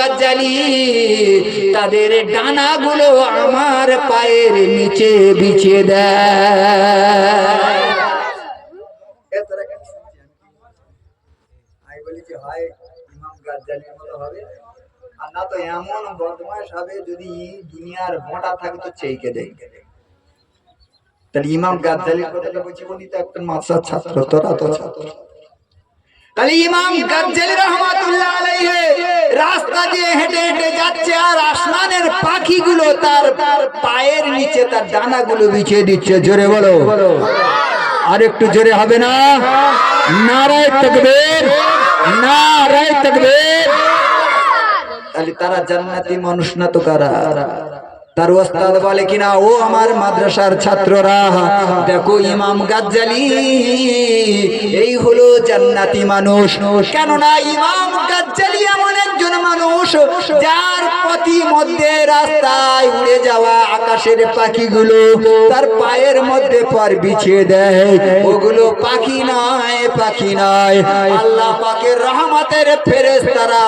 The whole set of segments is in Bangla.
গাজ্জালি তাদের ডানাগুলো আমার পায়ের নিচে বিছিয়ে দেয়। ইমাম হবে? আর না তো, এমন হবে যদি ইমাম বলছি উনি তো? একটা ছাত্র, তোরা তো ছাত্র। তাহলে ইমাম গাজ্জালি রহমাতুল্লাহ আলাইহি রাস্তা দিয়ে হেঁটে হেঁটে যাচ্ছে আর আসমানের পাখিগুলো তার পায়ের নিচে তার ডানাগুলো বিছিয়ে দিচ্ছে। জোরে বলো। আর একটু জোরে হবে না? নারায় তকবীর নারায় তকবীর। তাহলে তারা জান্নাতি মানুষ না তো কারা? তার ওস্তাদ বলে কিনা, ও আমার মাদ্রাসার ছাত্ররা, দেখো ইমাম গাজ্জালি, এই হলো জান্নাতি মানুষ। কেননা ইমাম গাজ্জালি এমন একজন মানুষ যার প্রতি মধ্যে রাস্তায় উড়ে যাওয়া আকাশের পাখিগুলো তার পায়ের মধ্যে পর বিছিয়ে দেয়। ওগুলো পাখি নয় পাখি নয়। আল্লাহ পাকের রহমতের ফেরেশতারা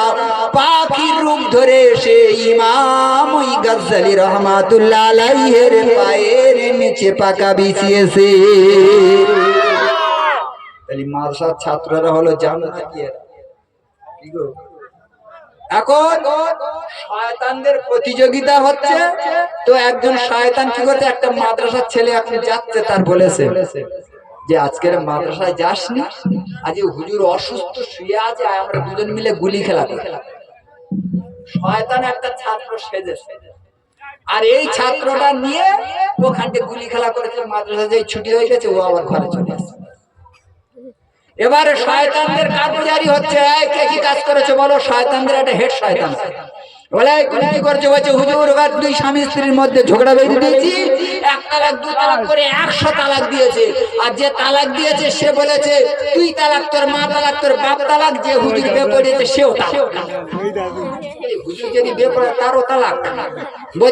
পাখির রূপ ধরে সে ইমাম ওই গাজ্জালি রহমাতুল্লাহ আলাইহির পায়ের নিচে পাকা বিছিয়েছে। তাহলে মাদ্রাসার ছাত্ররা হলো কি? এখন শয়তানদের প্রতিযোগিতা হচ্ছে, তো একজন শয়তান কি করতে একটা মাদ্রাসার ছেলে এখন যাচ্ছে, তার বলেছে যে, আজকের মাদ্রাসায় যাসনি? আজ হুজুর অসুস্থ শুয়ে আছে আমরা দুজন মিলে গুলি খেলা শয়তান একটা ছাত্র সেজেছে। আর এই ছাত্রটা নিয়ে ওখানে গুলি খেলা করেছে মাদ্রাসা যে ছুটি হয়ে গেছে, ও আবার ঘরে চলে আসছে এবারে শয়তানদের কার্যজারি হচ্ছে, এই কে কি কাজ করেছে বলো? শয়তানদের একটা হেড শয়তান। স্ত্রীর মধ্যে ঝগড়া এক তালাক তালাক করে একশো তালাক দিয়েছে। আর যে তালাক দিয়েছে, সে বলেছে, তুই তালাক তোর মা তালাক, তোর বাপ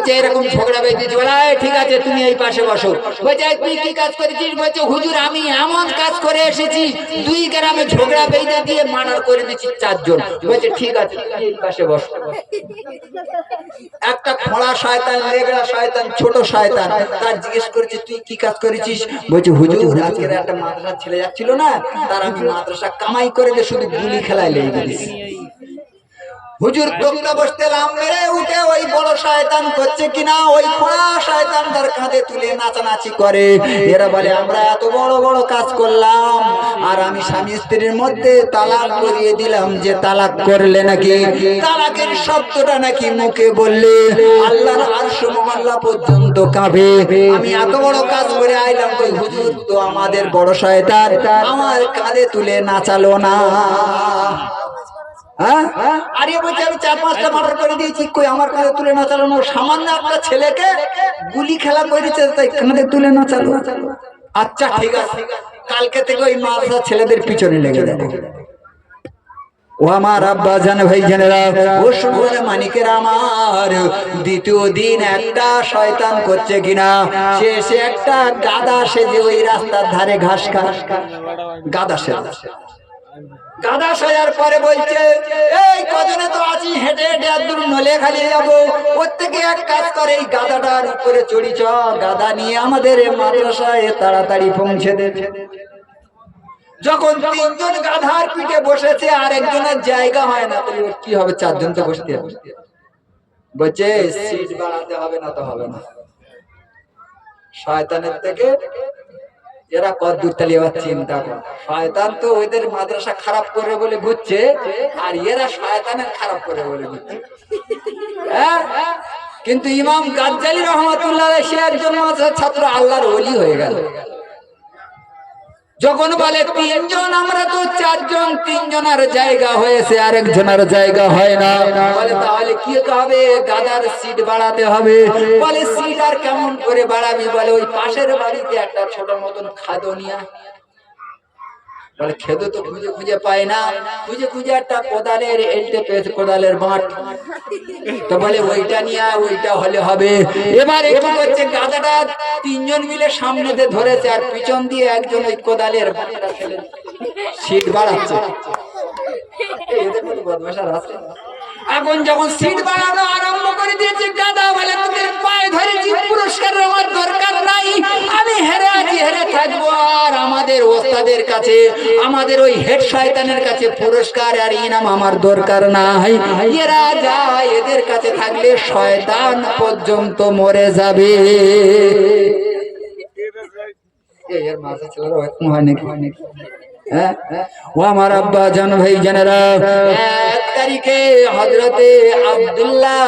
যে এরকম ঝগড়া বেঁধে দিয়েছে। বলে ঠিক আছে, তুমি এই পাশে বসো। বলছে তুই কি কাজ করেছিস? বলছে, হুজুর, আমি এমন কাজ করে এসেছি, দুই গ্রামে ঝগড়া বেঁধে দিয়ে মার্ডার করে দিয়েছি চারজন। বলছে, ঠিক আছে এই পাশে বসো। একটা খোঁড়া শয়তান, লেগড়া শয়তান, ছোট শয়তান। তার জিজ্ঞেস করেছে, তুই কি কাজ করেছিস? বলছে, হুজুর আজকে একটা মাদ্রাসা ছেলে যাচ্ছিল না? তার আমি মাদ্রাসা কামাই করে শুধু গুলি খেলায় লেগে দিয়েছি হুজুর তোমরা বসতে লাম মেরে উঠে ওই বড় শয়তান করছে কিনা? ওই খোড়া শয়তান তার কাঁধে তুলে নাচানাচি করে। এরা বলে, আমরা এত বড় বড় কাজ করলাম আর আমি স্বামী স্ত্রীর মধ্যে তালাক করিয়ে দিলাম যে তালাক করলে নাকি? তালাকের শব্দটা নাকি মুখে বললে, আল্লাহর আরশ মহল্লা পর্যন্ত কাঁপে। আমি এত বড় কাজ করে আইলাম কই হুজুর, তো আমাদের বড় শয়তান আমার কাঁধে তুলে নাচালো না। হ্যাঁ? আরে আমি চার পাঁচটা করে দিয়েছি, কই আমার তুলে না চালানো, সামান্য ছেলেকে গুলি খেলা তুলে না আচ্ছা ঠিক কালকে থেকে ওই ছেলেদের পিছনে লেগে যাবে। ও আমার আব্বা জান ভাই জানেরা, ও সময় মানিকের আমার, দ্বিতীয় দিন একটা শয়তান করছে কিনা? সে সে একটা গাদা সেজে ওই রাস্তার ধারে ঘাস ঘাস গাদা সেজে। গাদা সাজার পরে বলছে, এই কজনে তো আছি, হেঁটে হেঁটে দূর নলে খালি যাব। থেকে এক কাজ করে, এই গাদাটার উপরে চড়ি চ গাদা নিয়ে আমাদের মাদ্রাসায় তাড়াতাড়ি পৌঁছে দেবে যখন তিনজন গাধার পিঠে বসেছে, আর একজনের জায়গা হয় না, তাহলে কি হবে? চারজন তো বসতে হবে। বলছে সিট বাড়াতে হবে না তো হবে না। শয়তানের থেকে এরা কদ্দূর তাহলে এবার চিন্তা কর। শয়তান তো ওদের মাদ্রাসা খারাপ করে বলে ঘুরছে আর এরা শয়তানের খারাপ করে বলে ঘুরছে হ্যাঁ? কিন্তু ইমাম গাজ্জালি রহমতুল্লাহ সে একজন ছাত্র, আল্লাহর অলি হয়ে গেল। যখন বলে, তিনজন, আমরা তো চারজন, তিনজনের জায়গা হয়েছে, আরেকজনের জায়গা হয় না। বলে, তাহলে কি হবে? গাদার সিট বাড়াতে হবে। বলে সিট আর কেমন করে বাড়াবি? বলে, ওই পাশের বাড়িতে একটা ছোট মতন খাদনিয়া খেদো তো খুঁজে খুঁজে পায় না। খুঁজে খুঁজে একটা কোদালের এলটে পেস কোদালের মাঠ। তো বলে, ওইটা নিয়ে ওইটা হলে হবে। এবার এবার হচ্ছে গাদাটা, তিনজন মিলে সামনেতে ধরেছে আর পিছন দিয়ে একজন ওই কোদালের সিট বাড়াচ্ছে। মধ্যে আছে? এখন যখন সিট বানানো আরম্ভ করে দিয়েছে গাদা বলে তোদের পায়ে ধরেছি পুরস্কার আমার দরকার নাই। আমি হেরে আছি, হেরে থাকব আর আমাদের ওস্তাদের কাছে, আমাদের ওই হেড শয়তানের কাছে পুরস্কার আর ইনাম আমার দরকার নাই। এরা যায় এদের কাছে থাকলে শয়তান পর্যন্ত মরে যাবে। এর মাঝে ছেলেরা হয় নাকি? হ্যাঁ? ও আমার আব্বা, জান ভাই, জানেরা, এক তারিখে হজরতে আব্দুল্লাহ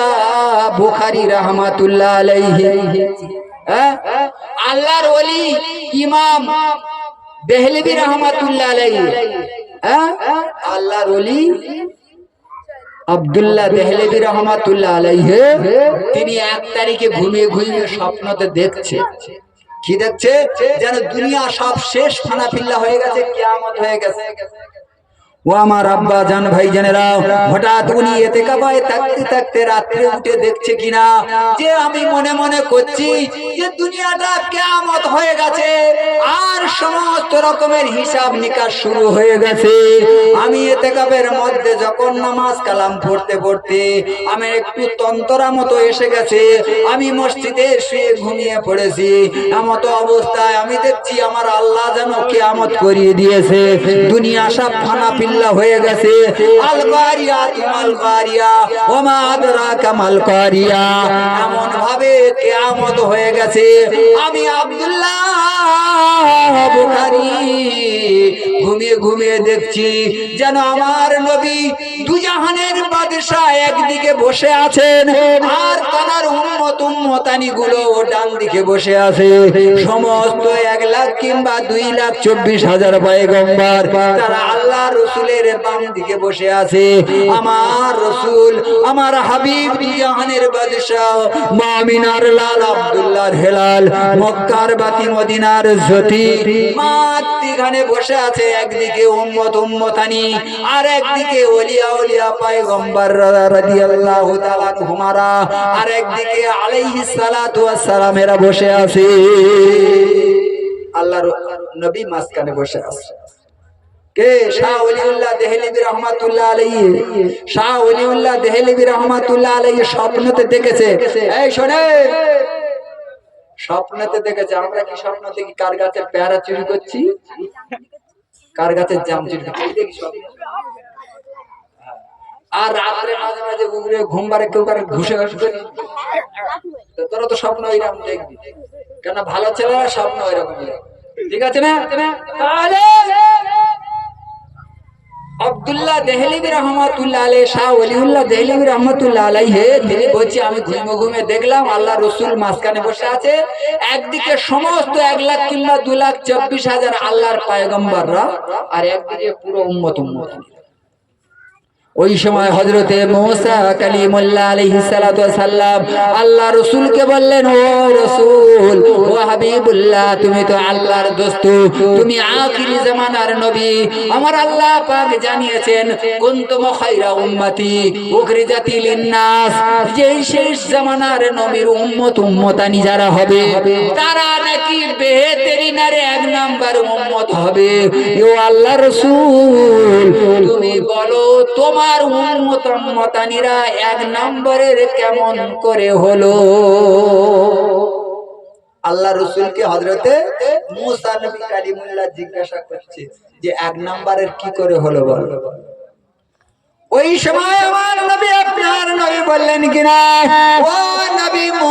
বুখারি রহমাতুল্লাহ আলাইহি হ্যাঁ? আল্লাহর ওলি ইমাম দেহলবি রহমাতুল্লাহ আলাইহি হ্যাঁ? আল্লাহর ওলি আব্দুল্লাহ দেহলেবি রহমাতুল্লাহ আলাইহি, তিনি এক তারিখে ঘুমিয়ে ঘুমিয়ে স্বপ্নতে দেখছে কি দেখছে? যেন দুনিয়া সব শেষ ফানা ফিল্লা হয়ে গেছে কেয়ামত হয়ে গেছে। ও আমার আব্বা জান ভাই জানেরা হঠাৎ উনি এতে কাবায় থাকতে থাকতে রাত্রে উঠে দেখছে কিনা, যে আমি মনে মনে করছি যে দুনিয়াটা কেয়ামত হয়ে গেছে, আর সমস্ত রকমের হিসাব নিকাশ শুরু হয়ে গেছে। আমি এতে মধ্যে যখন নামাজ কালাম পড়তে পড়তে আমি একটু তন্তরা মতো এসে গেছে, আমি মসজিদে শুয়ে ঘুমিয়ে পড়েছি। এমতো অবস্থায় আমি দেখছি আমার আল্লাহ যেন কেয়ামত করিয়ে দিয়েছে। দুনিয়া সব ফানা পিল্লা হয়ে গেছে। আল কারিয়া তুমাল কারিয়া ওমা এমন ভাবে কেয়ামত হয়ে গেছে। আমি আব্দুল্লাহ ঘুমিয়ে ঘুমিয়ে দেখছি যেন আমার নবী দুজাহানের বাদশাহ একদিকে বসে আছেন আর তার উম্মত উম্মতানি গুলো ডান দিকে বসে আছে। সমস্ত এক লাখ কিংবা দুই লাখ চব্বিশ হাজার পয়গম্বর, তারা আল্লাহ রসুলের বাম দিকে বসে আছে। আমার রসুল, আমার হাবিব দুজাহানের বাদশাহ মামিনার লাল আব্দুল্লাহর হেলাল, মক্কার বাতি মদিনার জ্যোতি। মাতৃখানে বসে আছে একদিকে উম্মত উম্মতানি আর একদিকে ওলিয়া ওলিয়া পায়গম্বর রাদিয়াল্লাহু তাআলা হুমারা আর একদিকে আলাইহিস সালাতু ওয়াস সালামেরা বসে আছে। আল্লাহর নবী মাঝখানে বসে আছে। কে? শাহ ওলিউল্লাহ দেহলিবি রহমাতুল্লাহ আলাইহি। শাহ ওলিউল্লাহ দেহলিবি রহমাতুল্লাহ আলাইহি স্বপ্নতে দেখেছে। এই শোনে স্বপ্নতে দেখেছে, আমরা কি স্বপ্ন দেখি কার গাছের পেয়ারা চুরি করছি? কার গাছের জাম চুরি দেখি। আর রাত্রে মাঝে মাঝে ঘুরে ঘুমবারে কেউ কারে ঘুষে ঘুষে করি। তোরা তো স্বপ্ন ওইরকম দেখবি। কেন ভালো ছেলেরা স্বপ্ন ওইরকম ঠিক আছে না? তাহলে শাহ আলাই হে বলছি, আমি দেখলাম আল্লাহ রসুল মাঝখানে বসে আছে। একদিকে সমস্ত এক লাখ দু লাখ চব্বিশ হাজার আল্লাহর পায়গম্বররা, আর একদিকে পুরো উম্মত উম্মত। ওই সময় হজরতে আল্লাহ রাসূলকে বললেন, ও রাসূল, ও হাবিবুল্লাহ, তুমি তো আল্লাহর দোস্ত, তুমি আখিরি জামানার নবী। আমার আল্লাহ পাক জানিয়েছেন, কুনতুম খায়রা উম্মতি উখরিজাতি লিন-নাস। যে শেষ জামানার নবীর উম্মত, উম্মতানি যারা হবে, তারা নাকি বেহেতেরিনার এক নাম্বার উম্মত হবে। ও আল্লাহ রাসূল, তুমি বলো তোমার উম্মত উম্মতানিরা এক নম্বরের কেমন করে হলো? আল্লাহ রসুলকে হজরতে জিজ্ঞাসা করছে যে এক নম্বরের কি করে হলো বল? ওই সময় আমার নবী আপনার নবী বললেন কিনা?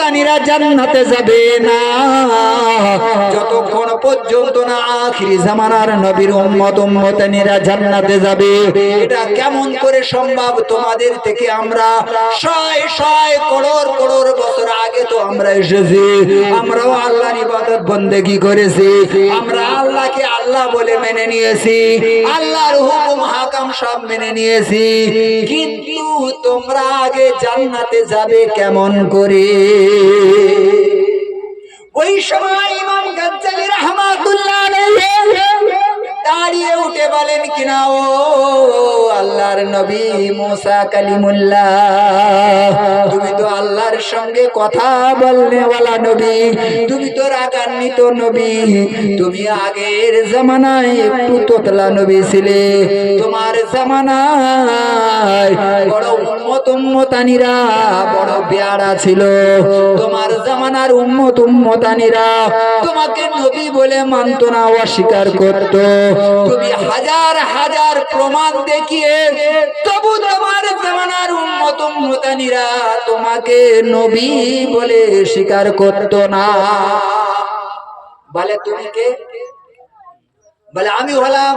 উম্মতানিরা জান্নাতে যাবে না। যতক্ষণ পর্যন্ত না আখিরি জামানার নবীর উম্মত উম্মতানিরা জান্নাতে যাবে, এটা কেমন করে সম্ভব তোমাদের থেকে আমরা শয় শয় করোড় করোড় বছর আগে তো আমরা এসেছি। আমরাও আল্লাহর ইবাদত বন্দেগী করেছি। আমরা আল্লাহকে আল্লাহ বলে মেনে নিয়েছি। আল্লাহর হুকুম, হাকাম সব মেনে নিয়েছি। কিন্তু তোমরা আগে জান্নাতে যাবে কেমন করে? ওই সময় ইমাম গাজ্জালি রহমাতুল্লাহ আলাইহি দাঁড়িয়ে উঠে বলেন কিনা ও আল্লাহর নবী মুসা কালিমুল্লাহ? তুমি তো আল্লাহর সঙ্গে কথা বলনে ওয়ালা নবী, তুমি তো রাগান্বিত নবী, তুমি আগের জামানায় একটু তোতলা নবী ছিলে। তোমার জামানায় বড় উম্মত উম্মতানিরা বড় পেয়ারা ছিল। তোমার জামানার উম্মত উম্মতানিরা তোমাকে নবী বলে মানত না, অস্বীকার করত। তুমি হাজার হাজার প্রমাণ দেখিয়ে, তবু তোমার জামানার উম্মত উম্মতানিরা তোমাকে নবী বলে স্বীকার করত না। বলে, তুমি কে? বলে, আমি হলাম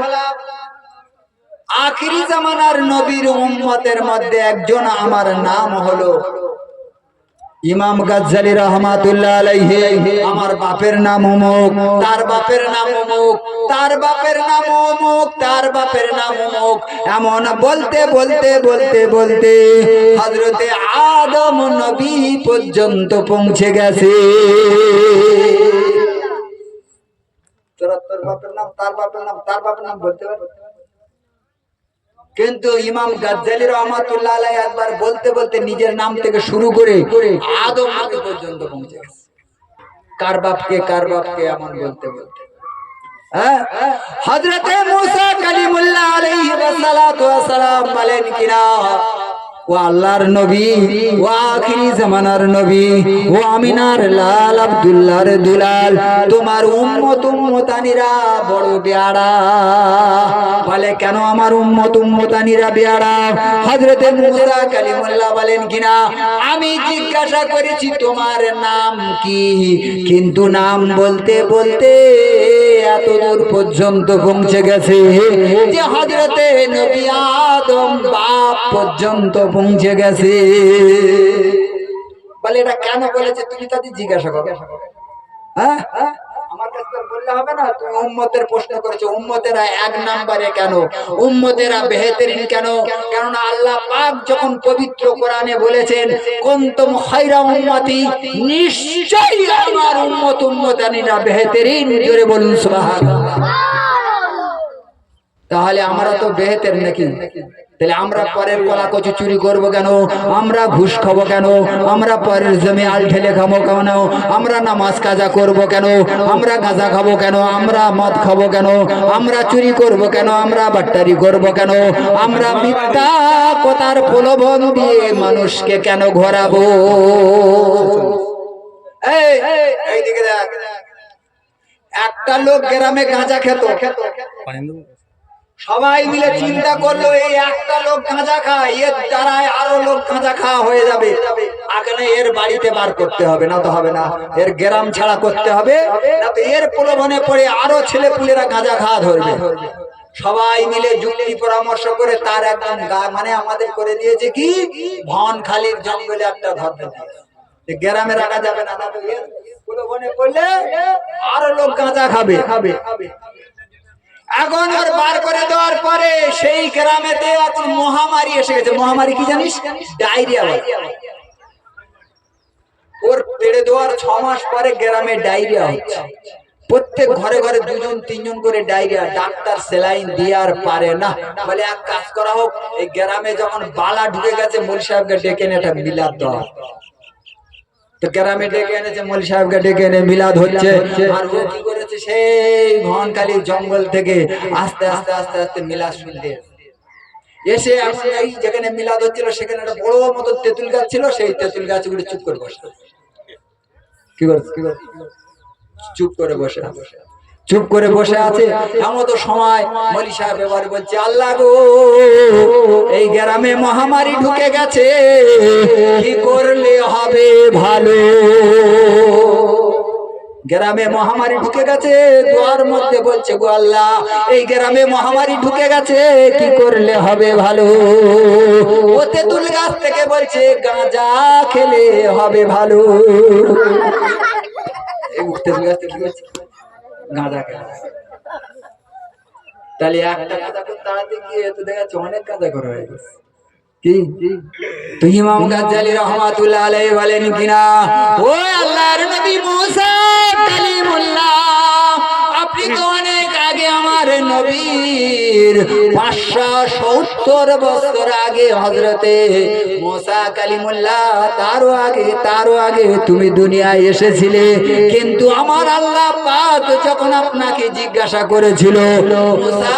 আখিরি জামানার নবীর উম্মতের মধ্যে একজন, আমার নাম হলো ইমাম গাজ্জালি রহমাতুল্লাহ আলাইহি, আমার বাপের নাম অমুক, তার বাপের নাম অমুক, তার বাপের নাম অমুক, তার বাপের নাম অমুক। এমন বলতে বলতে বলতে বলতে হযরতে আদম নবী পর্যন্ত পৌঁছে গেছে। তোরা তোর বাপের নাম, তার বাপের নাম, তার বাপের নাম বলতে পারবে? কিন্তু ইমাম গাজ্জালি রহমাতুল্লাহ আলাই একবার বলতে বলতে নিজের নাম থেকে শুরু করে আদম আগে পর্যন্ত পৌঁছে গেছে। কার বাপকে কার বাপকে এমন বলতে বলতে। হ্যাঁ? হযরতে মুসা কালিমুল্লাহ আলাইহি ওয়াসালাতু ওয়াসালাম বলেন কিনা? ও আল্লাহর নবী, ও আখিরি জামানার নবী, ও আমিনার লাল আব্দুল্লাহর দুলাল, তোমার উম্মত উম্মতানিরা বড় বেয়ারা বলে, কেন আমার উম্মত উম্মতানিরা বেয়ারা হযরতে মুসা কালিমুল্লাহ বলেন কিনা, আমি জিজ্ঞাসা করেছি, তোমার নাম কি? কিন্তু নাম বলতে বলতে এত দূর পর্যন্ত পৌঁছে গেছে যে হযরতে নবী আদম বাপ পর্যন্ত পৌঁছে গেছে। বলে এটা কেন বলেছে তুমি তাদের জিজ্ঞাসা করো। হ্যাঁ? আমার কাছে বললে হবে না তুমি উম্মতের প্রশ্ন করেছ। উম্মতেরা এক নম্বরে কেন? উম্মতেরা বেহেতরিন কেন? কেননা আল্লাহ পাক যখন পবিত্র কোরআনে বলেছেন কুনতুম খায়রা উম্মতি নিশ্চয়ই আমার উম্মত উম্মতানিরা বেহেতরিন। জোরে বলুন সুবহানাল্লাহ। তাহলে আমরা তো বেহেতের নাকি। তাহলে আমরা পরের কলা কচু চুরি করব কেন? আমরা ঘুষ খাব কেন? আমরা পরের জমি আল ঠেলে খাব কেন? আমরা নামাজ কাজা করব কেন? আমরা গাঁজা খাব কেন? আমরা মদ খাব কেন? আমরা চুরি করব কেন? আমরা বাট্টারি করব কেন? আমরা মিথ্যা কথার প্রলোভন দিয়ে মানুষকে কেন ঘোরাবো? একটা লোক গ্রামে গাঁজা খেত। খেত সবাই মিলে চিন্তা করল, এই একটা লোক গাঁজা খায়, এর দ্বারাই আরও লোক গাঁজা খাওয়া হয়ে যাবে। এখানে এর বাড়িতে বার করতে হবে, না তো হবে না। এর গ্রাম ছাড়া করতে হবে এর প্রলোভনে পড়ে আরও ছেলে পুলেরা গাঁজা খাওয়া ধরবে। সবাই মিলে যুক্তি পরামর্শ করে তার একদম মানে আমাদের করে দিয়েছে কি? ভন খালির জঙ্গলে একটা দেবে গ্রামে রাখা যাবে না প্রলোভনে পড়লে আরও লোক গাঁজা খাবে খাবে। এখন ওর বার করে দেওয়ার পরে সেই গ্রামেতে এখন মহামারী এসে গেছে। মহামারী কি জানিস? ডায়রিয়া বলে ওর পেড়ে দেওয়ার ছ মাস পরে গ্রামে ডায়রিয়া হচ্ছে। প্রত্যেক ঘরে ঘরে দুজন, তিনজন করে ডায়রিয়া। ডাক্তার সেলাইন দেওয়ার পারে না। বলে, এক কাজ করা হোক, এই গ্রামে যখন বালা ঢুকে গেছে মূল সাহেবকে ডেকে এনে এটা মিলাদ দেওয়া। তো গ্রামে ডেকে এনেছে, মলি সাহেবকে ডেকে এনে মিলাদ হচ্ছে। আর ও কি করেছে? সেই ঘনকালী জঙ্গল থেকে আস্তে আস্তে আস্তে আস্তে মিলাদ শুনতে। এসে এখন এই যেখানে মিলাদ হচ্ছিল, সেখানে একটা বড় মতো তেঁতুল গাছ ছিল, সেই তেঁতুল গাছ চুপ করে বসে। কি করছে? কি করছে চুপ করে বসে। আছে। চুপ করে বসে আছে। এমন তো সময় মলি সাহেব এবার বলছে আল্লাহ গো এই গ্রামে মহামারী ঢুকে গেছে। কি করলে হবে ভালো? গ্রামে মহামারী ঢুকে গেছে। দোয়ার মধ্যে বলছে গো আল্লাহ এই গ্রামে মহামারী ঢুকে গেছে। কি করলে হবে ভালো? ও তেঁতুল গাছ থেকে বলছে গাঁজা খেলে হবে ভালো। এই তেঁতুল গাছ থেকে? গাঁজা খেলে তাহলে একটা কাজা করে তাড়াতে গিয়ে তো দেখা যাচ্ছে অনেক কাজা করে হয়ে গেছে কি তো ইমাম গাজ্জালি রহমাতুল্লাহ আলাইহি বলেন কিনা ও আল্লাহর নবী মুসা কালিমুল্লাহ আপনি তো অনেক আগে আমার নবীর পাঁচশো সত্তর বছর আগে হজরতে মোসা কালিমুল্লাহ, তারও আগে তারও আগে তুমি দুনিয়ায় এসেছিলে। কিন্তু আমার আল্লাহ পাক যখন আপনাকে জিজ্ঞাসা করেছিল, মুসা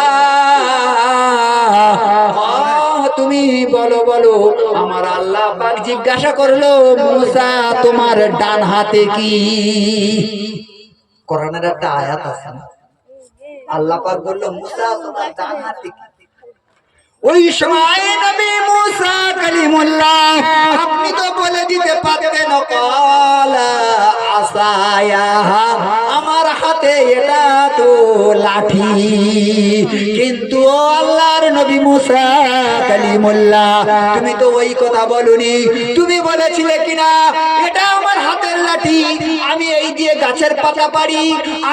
তুমি বলো বলো, আমার আল্লাহ পাক জিজ্ঞাসা করল, মুসা, তোমার ডান হাতে কি? কোরআনের একটা আয়াত আছে না? আল্লাহ পাক বলল, মুসা, তোমার ডান হাতে ওই সময় নবী মুসা কালিমুল্লাহ, আপনি তো বলে দিতে আমার হাতে এটা তো লাঠি। কিন্তু আল্লাহর নবী মুসা কালিমুল্লাহ, তুমি তো ওই কথা বলনি। তুমি বলেছিলে কিনা লাঠি আমি এই দিয়ে গাছের পাতা পারি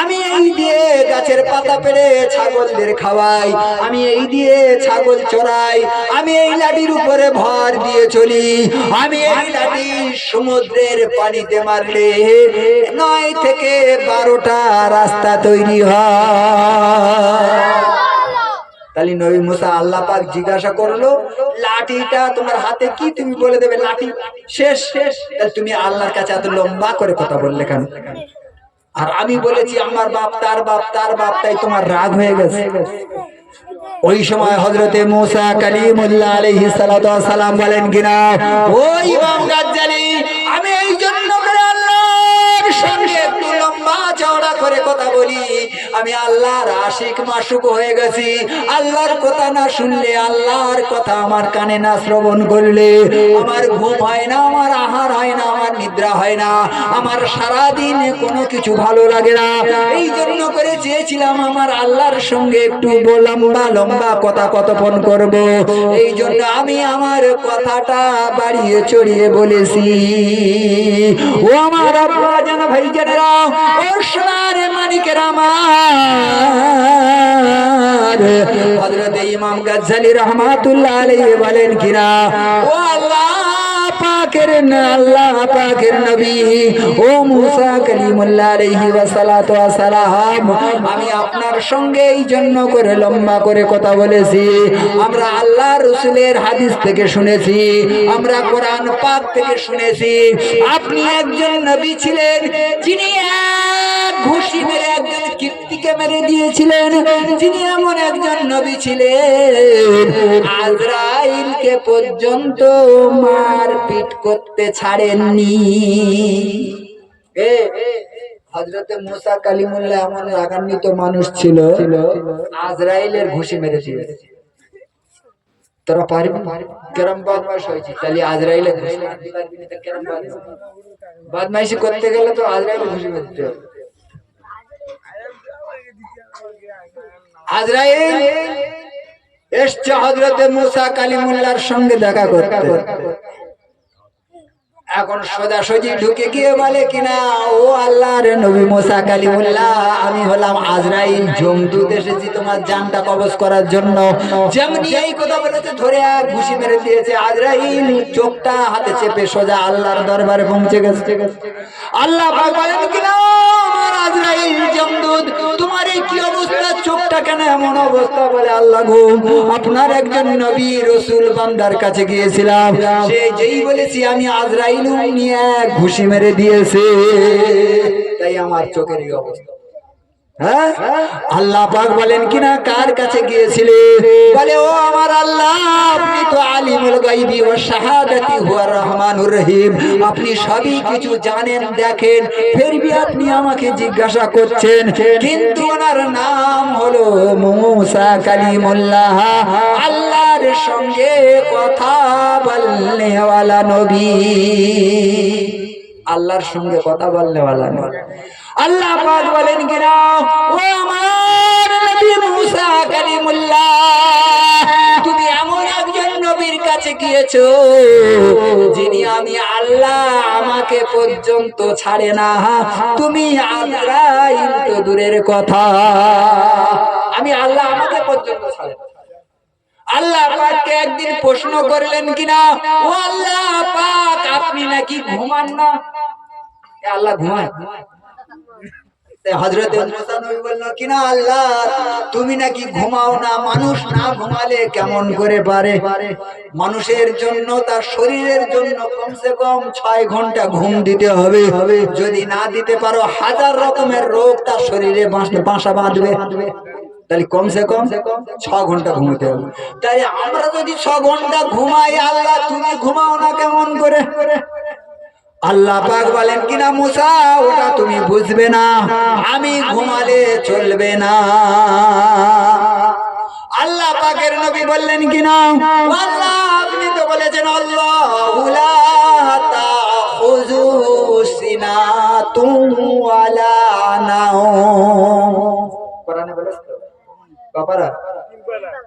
আমি এই দিয়ে গাছের পাতা পেড়ে ছাগলদের খাওয়াই, আমি এই দিয়ে ছাগল চড়াই, আমি এই লাঠির উপরে ভর দিয়ে চলি, আমি এই লাঠি সমুদ্রের পানিতে মারলে নয় থেকে বারোটা রাস্তা তৈরি হয়। তাহলে নবী মুসা আল্লাহ পাক জিজ্ঞাসা করল, লাঠিটা তোমার হাতে কি তুমি বলে দেবে? লাঠি। শেষ। শেষ তাহলে তুমি আল্লাহর কাছে এত লম্বা করে কথা বললে কেন? আর আমি বলেছি, আমার বাপ, তার বাপ তার বাপ, তাই তোমার রাগ হয়ে গেছে। ওই সময় হজরতে মুসা কালিমুল্লাহ সালাতু সালাম বলেন কিনা ওই ইমাম গাজ্জালি, আমি এই জন্য নিদ্রা হয় না, আমার সারা দিন কোনো কিছু ভালো লাগে না। এই জন্য করে চেয়েছিলাম আমার আল্লাহর সঙ্গে একটু লম্বা লম্বা কথা কথোপন করব। এই জন্য আমি আমার কথাটা বাড়িয়ে চড়িয়ে বলেছি। ও আমার আব্বা জান ভাই জানেরা ও মানিকের আমার। হযরত ইমাম গাজ্জালি রাহমাতুল্লাহ বলেন কিনা? ও আল্লাহ পাকের আল্লাহ পাকের নবী। ও মুসা আলাইহি আমি আপনার সঙ্গে এই জন্য করে লম্বা করে কথা বলেছি। আমরা হাদিস থেকে শুনেছি, আমরা পাক থেকে শুনেছি। আপনি একজন নবী ছিলেন, যিনি এক ঘুষি মেরে, একজন কীর্তিকে মেরে দিয়েছিলেন, যিনি এমন একজন নবী ছিলেন। আজরাইলকে পর্যন্ত মারপিট করতে ছাড়েননি। হজরতে মুসা এমন রাগান্বিত মানুষ ছিল, আজরাইলের ঘুষি মেরে দিয়েছে। কেরম হয়েছে, তাহলে কেরম বদমাইশ? করতে গেলে তো আজরাইলের ঘুষি আজরাইল এসছে হজরতে মুসা কালিমুল্লাহর সঙ্গে দেখা করতে। এখন সোজা সোজাসুজি ঢুকে গিয়ে বলে কিনা, ও আল্লাহ রে নবী মোসা কালিমুল্লাহ, আমি হলাম আজরাইল জমদুত এসেছি তোমার জানটা কবজ করার জন্য। যেমন এই কথা বলেছে, ধরে আর ঘুষি মেরে দিয়েছে, আজরাইল, চোখটা হাতে চেপে সোজা আল্লাহর দরবারে পৌঁছে গেছে। আল্লাহ বলেন, কিনা, আমার আজরাইল অবস্থা বলে আল্লাহ আপনার একজন নবী রসুল বান্দার কাছে গিয়েছিলাম। সে যেই বলেছি, আমি আজরাইল নিয়ে ঘুষি মেরে দিয়েছে। তাই আমার চোখের অবস্থা। হ্যাঁ? আল্লাহ পাক বলেন কিনা, কার কাছে গিয়েছিলে? বলে, ও আমার আল্লাহ, আপনি তো আলিমুল গাইবি ও শাহাদাতি হুয়া রহমানুর রহিম। আপনি সবই কিছু জানেন, দেখেন ফেরবি আপনি আমাকে জিজ্ঞাসা করছেন। কিন্তু ওনার নাম হলো মুসা কালিমুল্লাহ। আল্লাহর সঙ্গে কথা বলনে ওয়ালা নবী। আল্লাহর সঙ্গে কথা বলনে ওয়ালা নবী। আল্লাহ পাক বলেন কিনা ও আমার নবী মুসা কালিমুল্লাহ, তুমি এমন একজন নবীর কাছে গিয়েছো যিনি আমি আল্লাহ আমাকে পর্যন্ত ছাড়ে না। তুমি আজরাইল তো দূরের কথা। আমি আল্লাহ আমাকে পর্যন্ত ছাড়ে না। আল্লাহ পাককে একদিন প্রশ্ন করলেন কিনা ও আল্লাহ পাক, আপনি নাকি ঘুমান না? আল্লাহ ঘুমায়? মানুষের জন্য, তার শরীরের জন্য কমসে কম ছয় ঘণ্টা ঘুম দিতে হবে। যদি না দিতে পারো, হাজার রকমের রোগ তার শরীরে বাসা বাঁধবে। তাহলে কমসে কম ছ ঘণ্টা ঘুমোতে হবে। তাই আমরা যদি ছ ঘণ্টা ঘুমাই, আল্লাহ, তুমি ঘুমাও না কেমন করে? আল্লাহ পাক বলেন কিনা মুসা, ওটা তুমি বুঝবে না। আমি ঘুমালে চলবে না। আল্লাহ পাকের নবী বললেন কিনা আল্লাহ, আপনি তো বলেছেন, আল্লাহ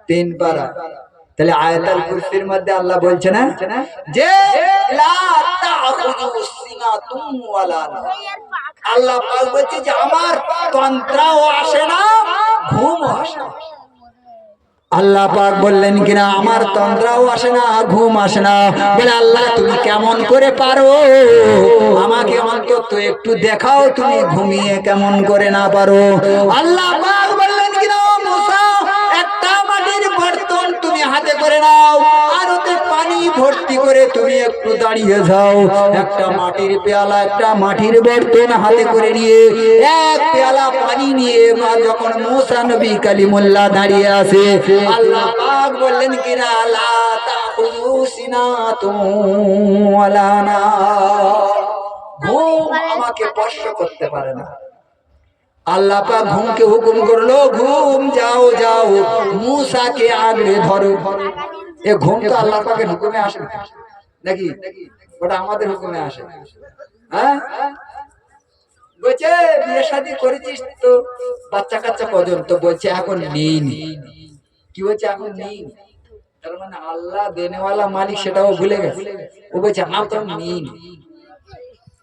তিন পারা। তাহলে আয়াতুল কুরসির মধ্যে আল্লাহ বলছে না? যে আল্লাহ বলছে যে আমার তন্ত্রাও আসে না, ঘুমও আসে না। আল্লাহ পাক বললেন কিনা, আমার তন্দ্রাও আসে না, ঘুম আসে না। বলে আল্লাহ, তুমি কেমন করে পারো? আমাকে অন্তত একটু দেখাও তুমি ঘুমিয়ে কেমন করে না পারো। আল্লাহ পাক করে নাও আর পানি ভর্তি করে তুমি একটু দাঁড়িয়ে যাও। একটা মাটির পেয়ালা, একটা মাটির বর্তন হাতে করে নিয়ে এক পেয়ালা পানি নিয়ে মা যখন মুসা নবী দাঁড়িয়ে আছে, আল্লাহ পাক বললেন কিনা না ঘুম আমাকে স্পর্শ করতে পারে না। আল্লাহ পাক ঘুমকে হুকুম করল, ঘুম যাও যাও, মুসাকে আগড়ে ধরো। এ ঘুম তো আল্লাহ পাকের হুকুমে আসে নাকি? ওটা আমাদের হুকুমে আসে হ্যাঁ? বলছে করেছিস তো বাচ্চা কাচ্চা কজন তো বলছে এখন কি বলছে, এখন। তার মানে আল্লাহ দেনেওয়ালা মালিক সেটাও ভুলে গেছে। ও বলছে, আমার তো নেই।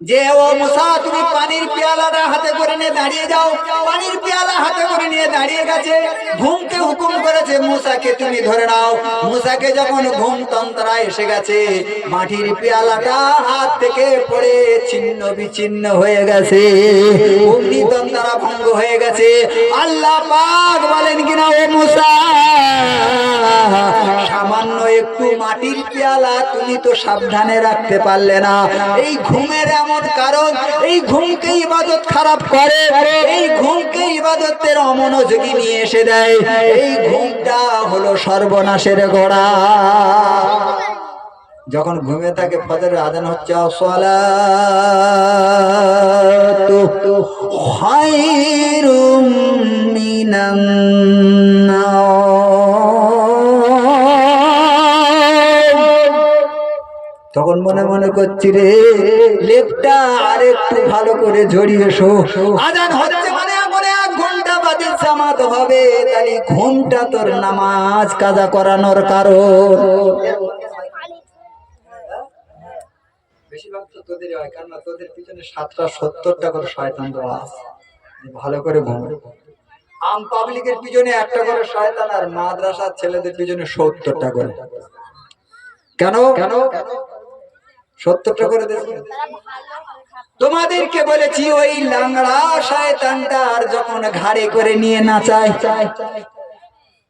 যে ও মুসা তুমি পানির পেয়ালাটা হাতে করে নিয়ে দাঁড়িয়ে যাও। পানির পেয়ালা হাতে করে নিয়ে দাঁড়িয়ে গেছে। ঘুমকে হুকুম করেছে মুসাকে তুমি ধরে নাও। মুসাকে যখন ঘুম তন্ত্রা এসে গেছে, মাটির পেয়ালাটা হাত থেকে পড়ে ছিন্ন বিচ্ছিন্ন হয়ে গেছে। অগ্নি তন্ত্রা ভঙ্গ হয়ে গেছে। আল্লাহ পাক বলেন কিনা, ও মুসা একটু মাটির পেয়ালা তুমি তো সাবধানে রাখতে পারলে না। এই ঘুমের এমন কারণ, এই ঘুমকে ইবাদত খারাপ করে, এই ঘুমকে ইবাদতের অমনোযোগী নিয়ে এসে দেয়। এই ঘুমটা হলো সর্বনাশের গোড়া। যখন ঘুমে থাকে, ফজরের আজান হচ্ছে, আসসালাতু তখন মনে মনে করছি রে, লেপটা আর একটু ভালো করে জড়িয়ে শো। আজান হচ্ছে মানে এমন এক ঘণ্টা বাদে জামাত হবে তাই ঘুমটা তোর নামাজ কাজা করানোর কারণ। তোদের পিছনে সাতটা শয়তান ভালো করে পিছনে একটা করে শয়তান আর মাদ্রাসার ছেলেদের পিছনে করে। কেন? কেন? সত্তরটা করে দেখবে তোমাদেরকে বলেছি, ওই লাংড়া শয়তানটার যখন ঘাড়ে করে নিয়ে নাচায়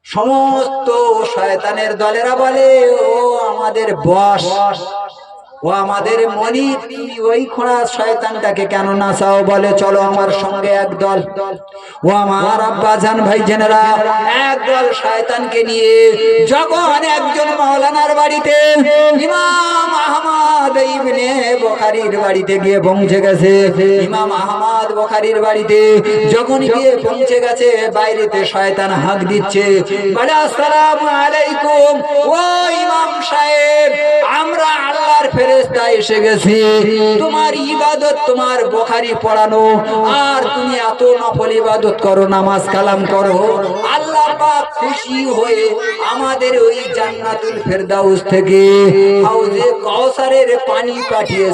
সমস্ত শয়তানের দলেরা বলে, ও আমাদের বস, ও আমাদের মনি তুমি ওই খোঁড়া শয়তানটাকে কেন নাচাও বলে, চলো আমার সঙ্গে এক দল। ও আমার আব্বা জান ভাই জেনেরা এক দল শয়তানকে নিয়ে যখন একজন মাওলানার বাড়িতে, ইমাম আহমদ ইবনে বখারির বাড়িতে গিয়ে পৌঁছে গেছে। ইমাম আহমদ বখারির বাড়িতে যখন গিয়ে পৌঁছে গেছে, বাইরেতে শয়তান হাঁক দিচ্ছে। আলাইকুম, ও ইমাম সাহেব, আমরা আল্লাহর এসে গেছে। তোমার ইবাদত তোমার বখারি পড়ানো, আর তুমি এত নফল ইবাদত করো, নামাজ কালাম করো। আল্লাহ পাক খুশি হয়ে আমাদের ওই জান্নাতুল ফেরদাউস থেকে হাউজে কাউসারের পানি পাঠিয়েছে।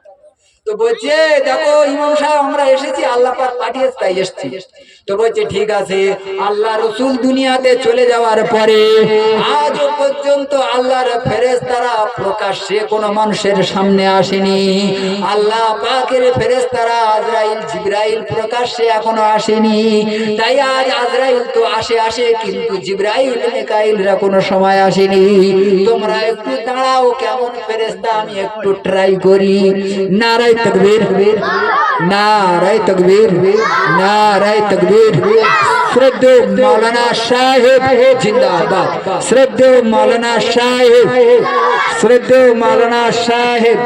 তো বলছে দেখো ইমাম সাহেব, আমরা এসেছি, আল্লাহ পাক পাঠিয়েছে, তাই এসেছি। তো বলছে, ঠিক আছে। আল্লাহ রসুল দুনিয়াতে চলে যাওয়ার পরে আজও পর্যন্ত আল্লাহর ফেরেশতারা প্রকাশ্যে কোনো মানুষের সামনে আসেনি। আল্লাহ পাকের ফেরেশতারা আজরাইল, জিব্রাইল প্রকাশ্যে এখনও আসেনি। তাই আজ আজরাইল তো আসে আসে, কিন্তু জিব্রাইল, মিকাইলরা কোনো সময় আসেনি। তোমরা একটু দাঁড়াও, কেমন ফেরেশতা, আমি একটু ট্রাই করি। নারাই তকবীর নারাই তকবীর নারাই তকবীর শ্রদ্ধেয় মৌলানা সাহেব জিন্দাবাদ শ্রদ্ধেয় মৌলানা সাহেব শ্রদ্ধেয় মৌলানা সাহেব